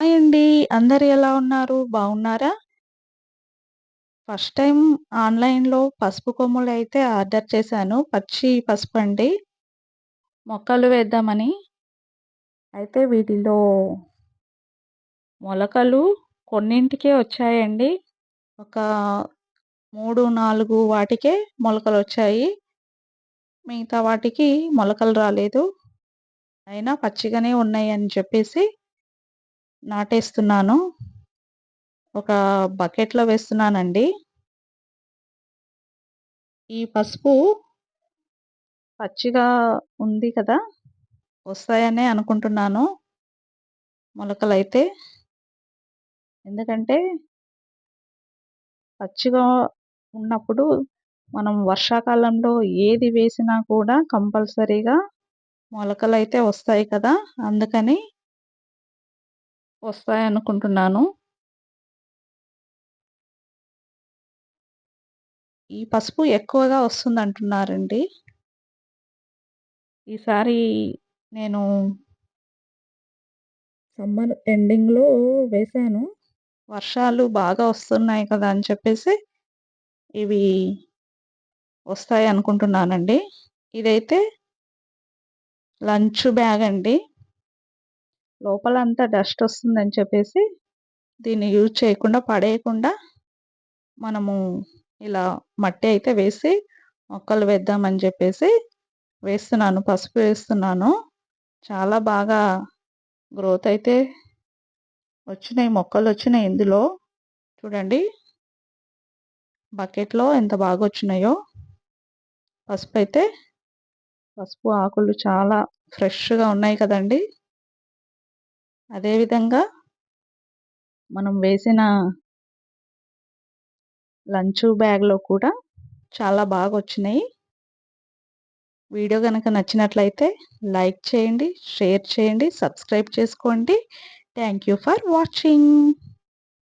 Hi అండి. అందరు ఎలా ఉన్నారు? బాగున్నారా? ఫస్ట్ టైం ఆన్‌లైన్‌లో పసుపు కొమ్ములు అయితే ఆర్డర్ చేశాను. పచ్చి పసుపండి. మొక్కలు వేద్దామని. అయితే వీటిలో మొలకలు కొన్నింటికే వచ్చాయండి. ఒక 3, 4 వాటికే మొలకలు వచ్చాయి మిగతా వాటికి మొలకలు రాలేదు. అయినా పచ్చిగానే ఉన్నాయి అని చెప్పేసి నాటేస్తున్నాను. ఒక బకెట్‌లో వేస్తున్నానండి. ఈ పసుపు పచ్చిగా ఉంది కదా! వస్తాయనే అనుకుంటున్నాను. మొలకలైతే. ఎందుకంటే పచ్చిగా ఉన్నప్పుడు మనం వర్షాకాలంలో ఏది వేసినా కూడా కంపల్సరీగా మొలకలైతే వస్తాయి కదా! అందుకని వస్తాయనుకుంటున్నాను. ఈ పసుపు ఎక్కువగా వస్తుందంటున్నారండి. ఈసారి నేను సమ్మర్ ఎండింగ్‌లో వేశాను. వర్షాలు బాగా వస్తున్నాయి కదా! అని చెప్పేసి ఇవి వస్తాయనుకుంటున్నానండి. ఇదైతే లంచ్ బ్యాగ్ అండి. లోపలంతా డస్ట్ వస్తుందని చెప్పేసి దీన్ని యూజ్ చేయకుండా పడేయకుండా మనము ఇలా మట్టి అయితే వేసి మొక్కలు వేద్దామని చెప్పేసి వేస్తున్నాను. పసుపు వేస్తున్నాను. చాలా బాగా గ్రోత్ అయితే వచ్చినాయి. మొక్కలు వచ్చినాయి ఇందులో. చూడండి. బకెట్‌లో ఎంత బాగా వచ్చినాయో పసుపు ఆకులు చాలా ఫ్రెష్‌గా ఉన్నాయి కదండీ! అదేవిధంగా మనం వేసిన లంచ్ బ్యాగ్‌లో కూడా చాలా బాగా వచ్చినాయి వీడియో కనుక నచ్చినట్లయితే లైక్ చేయండి, షేర్ చేయండి, సబ్స్క్రైబ్ చేసుకోండి. Thank you for watching.